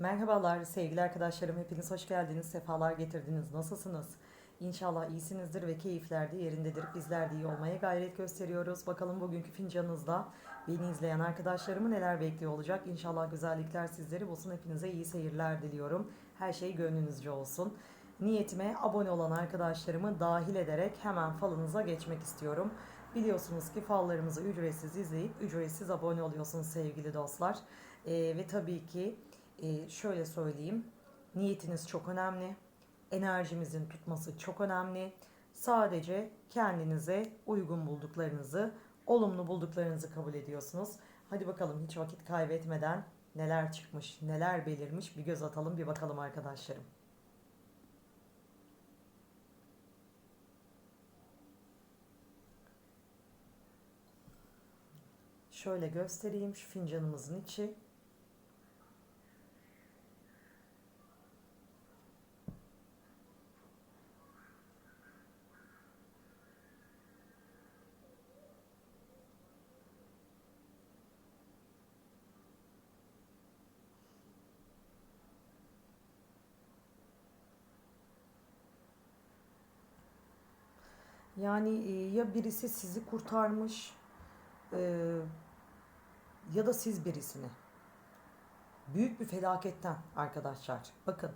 Merhabalar sevgili arkadaşlarım. Hepiniz hoş geldiniz. Sefalar getirdiniz. Nasılsınız? İnşallah iyisinizdir ve keyifler de yerindedir. Bizler de iyi olmaya gayret gösteriyoruz. Bakalım bugünkü fincanınızda beni izleyen arkadaşlarımı neler bekliyor olacak. İnşallah güzellikler sizleri bulsun. Hepinize iyi seyirler diliyorum. Her şey gönlünüzce olsun. Niyetime abone olan arkadaşlarımı dahil ederek hemen falınıza geçmek istiyorum. Biliyorsunuz ki fallarımızı ücretsiz izleyip ücretsiz abone oluyorsunuz sevgili dostlar. Ee, ve tabii ki e, şöyle söyleyeyim. Niyetiniz çok önemli. Enerjimizin tutması çok önemli. Sadece kendinize uygun bulduklarınızı, olumlu bulduklarınızı kabul ediyorsunuz. Hadi bakalım hiç vakit kaybetmeden neler çıkmış, neler belirmiş bir göz atalım, bir bakalım arkadaşlarım. Şöyle göstereyim şu fincanımızın içi. Yani e, ya birisi sizi kurtarmış e, ya da siz birisini. Büyük bir felaketten arkadaşlar. Bakın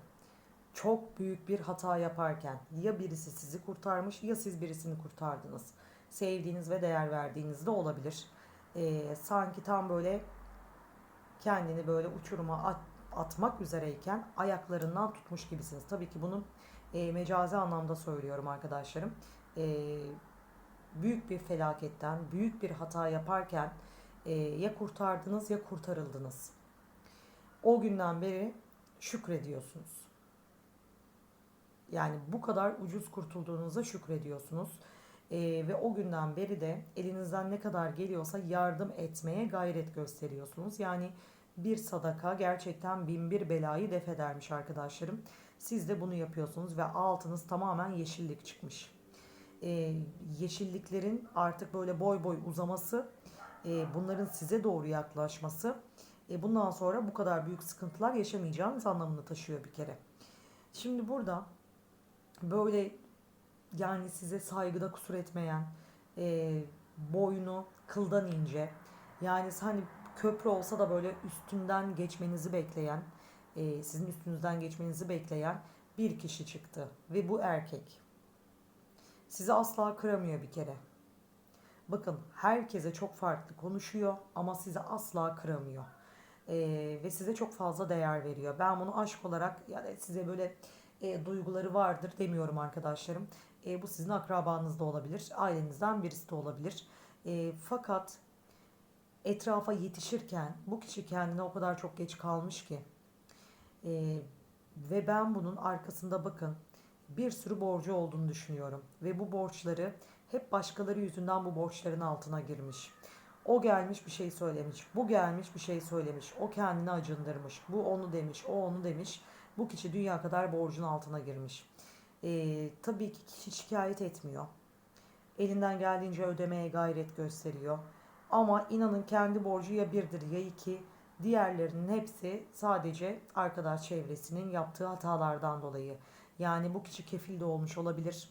çok büyük bir hata yaparken ya birisi sizi kurtarmış ya siz birisini kurtardınız. Sevdiğiniz ve değer verdiğiniz de olabilir. E, sanki tam böyle kendini böyle uçuruma at, atmak üzereyken ayaklarından tutmuş gibisiniz. Tabii ki bunun e, mecazi anlamda söylüyorum arkadaşlarım. E, büyük bir felaketten, büyük bir hata yaparken e, ya kurtardınız ya kurtarıldınız. O günden beri şükrediyorsunuz. Yani bu kadar ucuz kurtulduğunuza şükrediyorsunuz. E, ve o günden beri de elinizden ne kadar geliyorsa yardım etmeye gayret gösteriyorsunuz. Yani bir sadaka gerçekten bin bir belayı def edermiş arkadaşlarım. Siz de bunu yapıyorsunuz ve altınız tamamen yeşillik çıkmış. Ee, yeşilliklerin artık böyle boy boy uzaması, e, bunların size doğru yaklaşması, e, bundan sonra bu kadar büyük sıkıntılar yaşamayacağınız anlamını taşıyor bir kere. Şimdi burada böyle yani size saygıda kusur etmeyen, e, boynu kıldan ince, yani hani köprü olsa da böyle üstünden geçmenizi bekleyen, e, sizin üstünüzden geçmenizi bekleyen bir kişi çıktı. Ve bu erkek. Sizi asla kıramıyor bir kere. Bakın herkese çok farklı konuşuyor ama sizi asla kıramıyor. E, ve size çok fazla değer veriyor. Ben bunu aşk olarak yani size böyle e, duyguları vardır demiyorum arkadaşlarım. E, bu sizin akrabanız da olabilir, ailenizden birisi de olabilir. E, fakat etrafa yetişirken bu kişi kendine o kadar çok geç kalmış ki e, ve ben bunun arkasında bakın bir sürü borcu olduğunu düşünüyorum ve bu borçları hep başkaları yüzünden bu borçların altına girmiş. O gelmiş bir şey söylemiş, bu gelmiş bir şey söylemiş, o kendini acındırmış, bu onu demiş, o onu demiş. Bu kişi dünya kadar borcun altına girmiş. Ee, tabii ki kişi şikayet etmiyor. Elinden geldiğince ödemeye gayret gösteriyor. Ama inanın kendi borcu ya birdir ya iki. Diğerlerinin hepsi sadece arkadaş çevresinin yaptığı hatalardan dolayı. Yani bu kişi kefil de olmuş olabilir.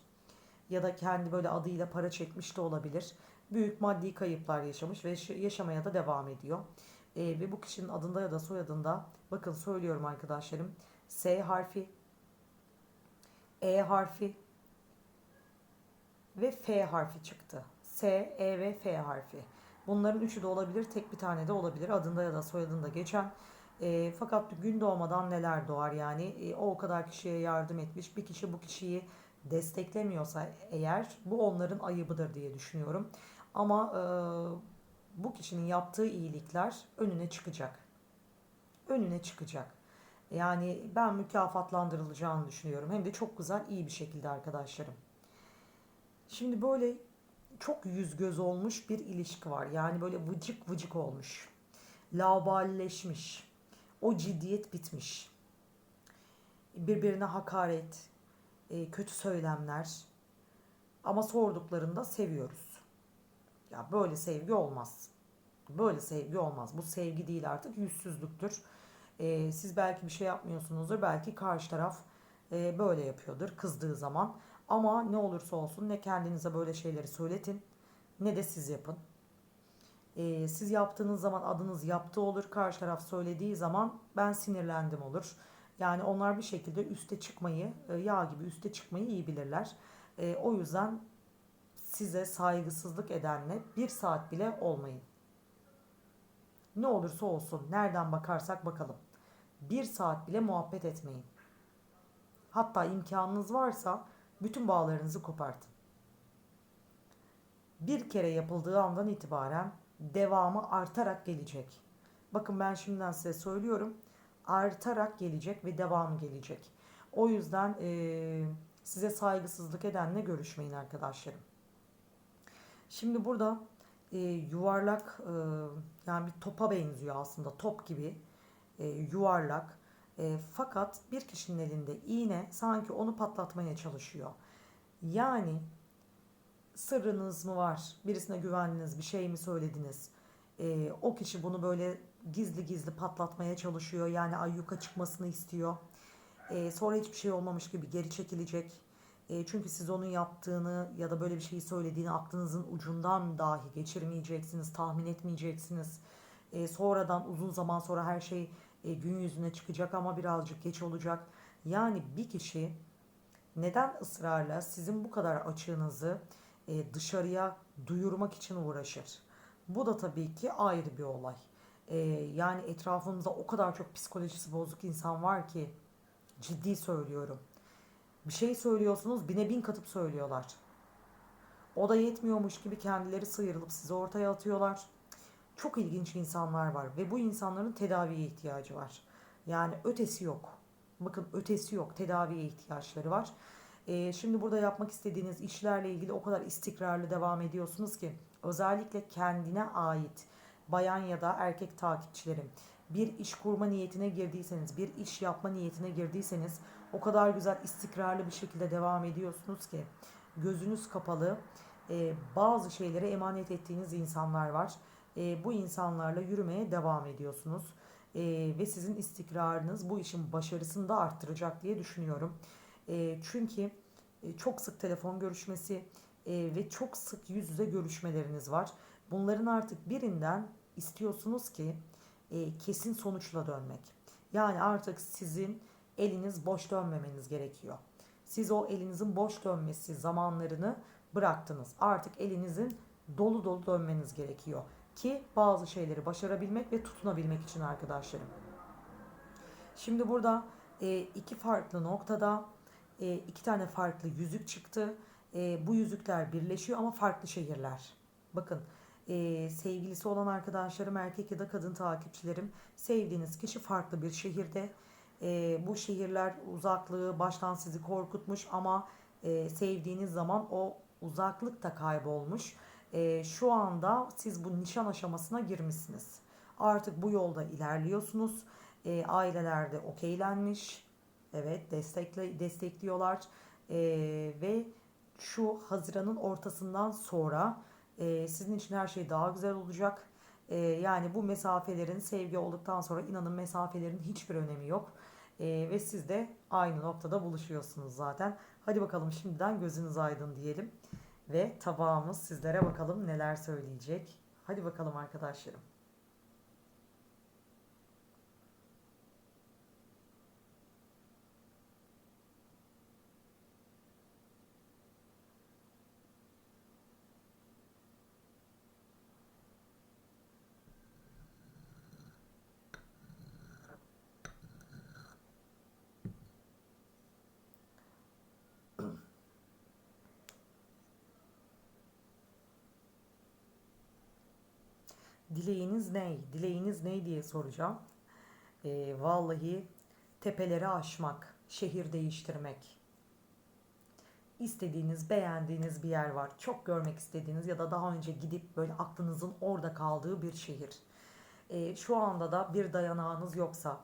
Ya da kendi böyle adıyla para çekmiş de olabilir. Büyük maddi kayıplar yaşamış ve yaşamaya da devam ediyor. Ee, ve bu kişinin adında ya da soyadında bakın söylüyorum arkadaşlarım. S harfi, E harfi ve F harfi çıktı. S, E ve F harfi. Bunların üçü de olabilir, tek bir tane de olabilir. Adında ya da soyadında geçen. E, fakat gün doğmadan neler doğar yani e, o kadar kişiye yardım etmiş. Bir kişi bu kişiyi desteklemiyorsa eğer bu onların ayıbıdır diye düşünüyorum. Ama e, bu kişinin yaptığı iyilikler önüne çıkacak. Önüne çıkacak. Yani ben mükafatlandırılacağını düşünüyorum. Hem de çok güzel, iyi bir şekilde arkadaşlarım. Şimdi böyle çok yüz göz olmuş bir ilişki var. Yani böyle vıcık vıcık olmuş. Lauballeşmiş. O ciddiyet bitmiş. Birbirine hakaret, e, kötü söylemler. Ama sorduklarında seviyoruz. Ya böyle sevgi olmaz. Böyle sevgi olmaz. Bu sevgi değil artık yüzsüzlüktür. E, siz belki bir şey yapmıyorsunuzdur. Belki karşı taraf e, böyle yapıyordur kızdığı zaman. Ama ne olursa olsun ne kendinize böyle şeyleri söyletin ne de siz yapın. E, siz yaptığınız zaman adınız yaptı olur. Karşı taraf söylediği zaman ben sinirlendim olur. Yani onlar bir şekilde üste çıkmayı, e, yağ gibi üste çıkmayı iyi bilirler. E, o yüzden size saygısızlık edenle bir saat bile olmayın. Ne olursa olsun, nereden bakarsak bakalım. Bir saat bile muhabbet etmeyin. Hatta imkanınız varsa bütün bağlarınızı kopartın. Bir kere yapıldığı andan itibaren devamı artarak gelecek. Bakın ben şimdiden size söylüyorum. Artarak gelecek ve devam gelecek. O yüzden eee, size saygısızlık edenle görüşmeyin arkadaşlarım. Şimdi burada e, yuvarlak e, yani bir topa benziyor aslında top gibi e, yuvarlak. E, fakat bir kişinin elinde iğne sanki onu patlatmaya çalışıyor. Yani sırrınız mı var? Birisine güvendiniz, bir şey mi söylediniz? E, o kişi bunu böyle gizli gizli patlatmaya çalışıyor. Yani ayyuka çıkmasını istiyor. E, sonra hiçbir şey olmamış gibi geri çekilecek. E, çünkü siz onun yaptığını ya da böyle bir şeyi söylediğini aklınızın ucundan dahi geçirmeyeceksiniz, tahmin etmeyeceksiniz. E, sonradan uzun zaman sonra her şey e, gün yüzüne çıkacak ama birazcık geç olacak. Yani bir kişi neden ısrarla sizin bu kadar açığınızı e, dışarıya duyurmak için uğraşır? Bu da tabii ki ayrı bir olay. E, yani etrafımızda o kadar çok psikolojisi bozuk insan var ki ciddi söylüyorum. Bir şey söylüyorsunuz bine bin katıp söylüyorlar. O da yetmiyormuş gibi kendileri sıyrılıp sizi ortaya atıyorlar. Çok ilginç insanlar var ve bu insanların tedaviye ihtiyacı var. Yani ötesi yok. Bakın ötesi yok. Tedaviye ihtiyaçları var. Ee, şimdi burada yapmak istediğiniz işlerle ilgili o kadar istikrarlı devam ediyorsunuz ki özellikle kendine ait bayan ya da erkek takipçilerim bir iş kurma niyetine girdiyseniz, bir iş yapma niyetine girdiyseniz o kadar güzel istikrarlı bir şekilde devam ediyorsunuz ki gözünüz kapalı e, bazı şeylere emanet ettiğiniz insanlar var. E, bu insanlarla yürümeye devam ediyorsunuz. E, ve sizin istikrarınız bu işin başarısını da arttıracak diye düşünüyorum. E, çünkü e, çok sık telefon görüşmesi e, ve çok sık yüz yüze görüşmeleriniz var. Bunların artık birinden istiyorsunuz ki e, kesin sonuçla dönmek. Yani artık sizin eliniz boş dönmemeniz gerekiyor. Siz o elinizin boş dönmesi zamanlarını bıraktınız. Artık elinizin dolu dolu dönmeniz gerekiyor ki bazı şeyleri başarabilmek ve tutunabilmek için arkadaşlarım. Şimdi burada e, iki farklı noktada e, iki tane farklı yüzük çıktı. E, bu yüzükler birleşiyor ama farklı şehirler. Bakın e, sevgilisi olan arkadaşlarım erkek ya da kadın takipçilerim sevdiğiniz kişi farklı bir şehirde. E, bu şehirler uzaklığı baştan sizi korkutmuş ama e, sevdiğiniz zaman o uzaklık da kaybolmuş. E, şu anda siz bu nişan aşamasına girmişsiniz. Artık bu yolda ilerliyorsunuz. E, ailelerde okeylenmiş. Evet destekle, destekliyorlar. E, ve şu Haziran'ın ortasından sonra e, sizin için her şey daha güzel olacak. E, yani bu mesafelerin sevgi olduktan sonra inanın mesafelerin hiçbir önemi yok. E, ve siz de aynı noktada buluşuyorsunuz zaten. Hadi bakalım şimdiden gözünüz aydın diyelim. Ve tabağımız sizlere bakalım neler söyleyecek. Hadi bakalım arkadaşlarım. Dileğiniz ne? Dileğiniz ne diye soracağım. Ee, vallahi tepeleri aşmak, şehir değiştirmek. İstediğiniz, beğendiğiniz bir yer var. Çok görmek istediğiniz ya da daha önce gidip böyle aklınızın orada kaldığı bir şehir. Ee, şu anda da bir dayanağınız yoksa,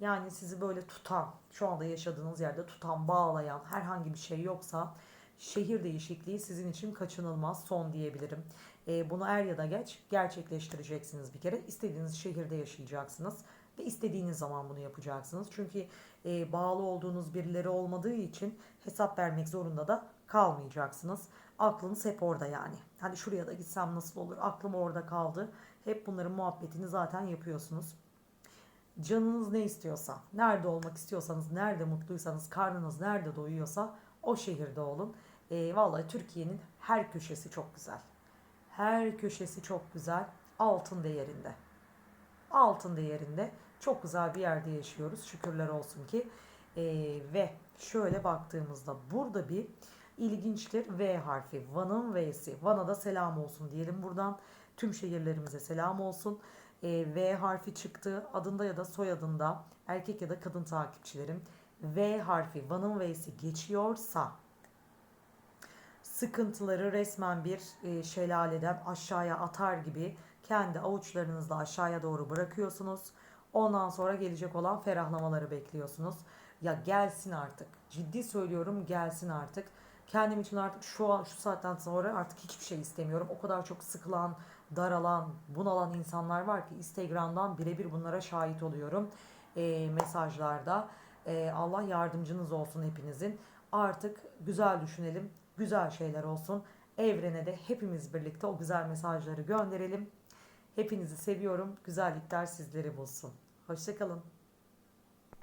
yani sizi böyle tutan, şu anda yaşadığınız yerde tutan, bağlayan herhangi bir şey yoksa şehir değişikliği sizin için kaçınılmaz son diyebilirim. E, bunu er ya da geç gerçekleştireceksiniz bir kere. İstediğiniz şehirde yaşayacaksınız. ve istediğiniz zaman bunu yapacaksınız. Çünkü e, bağlı olduğunuz birileri olmadığı için hesap vermek zorunda da kalmayacaksınız. Aklınız hep orada yani. Hani şuraya da gitsem nasıl olur? Aklım orada kaldı. Hep bunların muhabbetini zaten yapıyorsunuz. Canınız ne istiyorsa, nerede olmak istiyorsanız, nerede mutluysanız, karnınız nerede doyuyorsa o şehirde olun. E, vallahi Türkiye'nin her köşesi çok güzel. Her köşesi çok güzel. Altın değerinde. Altın değerinde. Çok güzel bir yerde yaşıyoruz. Şükürler olsun ki. E, ve şöyle baktığımızda burada bir ilginçtir V harfi. Van'ın V'si. Van'a da selam olsun diyelim buradan. Tüm şehirlerimize selam olsun. E, v harfi çıktı. Adında ya da soyadında erkek ya da kadın takipçilerim V harfi Van'ın V'si geçiyorsa sıkıntıları resmen bir e, şelaleden aşağıya atar gibi kendi avuçlarınızla aşağıya doğru bırakıyorsunuz. Ondan sonra gelecek olan ferahlamaları bekliyorsunuz. Ya gelsin artık. Ciddi söylüyorum gelsin artık. Kendim için artık şu an şu saatten sonra artık hiçbir şey istemiyorum. O kadar çok sıkılan, daralan, bunalan insanlar var ki Instagram'dan birebir bunlara şahit oluyorum. E, mesajlarda. E, Allah yardımcınız olsun hepinizin. Artık güzel düşünelim, güzel şeyler olsun. Evrene de hepimiz birlikte o güzel mesajları gönderelim. Hepinizi seviyorum. Güzellikler sizleri bulsun. Hoşçakalın.